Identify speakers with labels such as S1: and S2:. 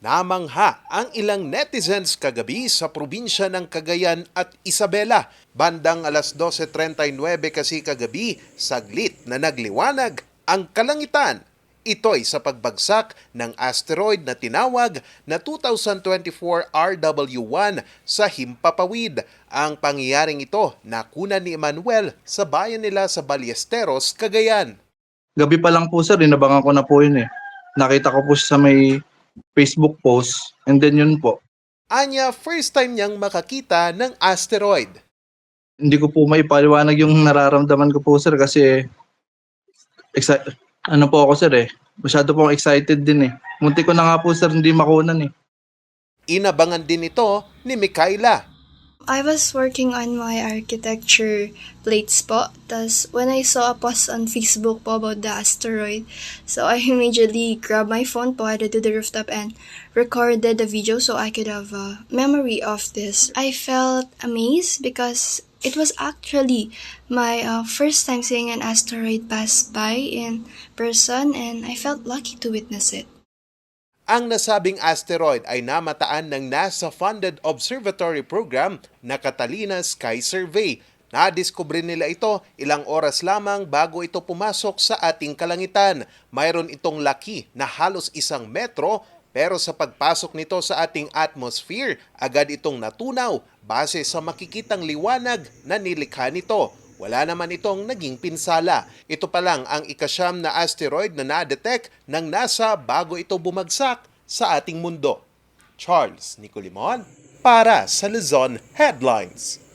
S1: Namangha ang ilang netizens kagabi sa probinsya ng Cagayan at Isabela. Bandang alas 12.39 kasi kagabi, saglit na nagliwanag ang kalangitan. Ito'y sa pagbagsak ng asteroid na tinawag na 2024 RW1 sa Himpapawid. Ang pangyayaring ito nakuna ni Emmanuel sa bayan nila sa Ballesteros, Cagayan.
S2: Gabi pa lang po sir, inabangan ko na po yun eh. Nakita ko po sa may Facebook post and then yun po.
S1: Anya, first time niyang makakita ng asteroid.
S2: Hindi ko po maipaliwanag yung nararamdaman ko po sir kasi exci- ano po ako sir eh. Masyado po excited din eh. Munti ko na nga po sir hindi makunan eh.
S1: Inabangan din ito ni Mikaela.
S3: I was working on my architecture plates po. Tapos, when I saw a post on Facebook po about the asteroid, so I immediately grabbed my phone po, headed to the rooftop and recorded the video so I could have a memory of this. I felt amazed because it was actually my uh, first time seeing an asteroid pass by in person and I felt lucky to witness it.
S1: Ang nasabing asteroid ay namataan ng NASA-funded observatory program na Catalina Sky Survey. Nadiskubre nila ito ilang oras lamang bago ito pumasok sa ating kalangitan. Mayroon itong laki na halos isang metro pero sa pagpasok nito sa ating atmosphere, agad itong natunaw base sa makikitang liwanag na nilikha nito. Wala naman itong naging pinsala. Ito pa lang ang ikasyam na asteroid na na-detect ng NASA bago ito bumagsak sa ating mundo. Charles Nicolimon para sa Luzon Headlines.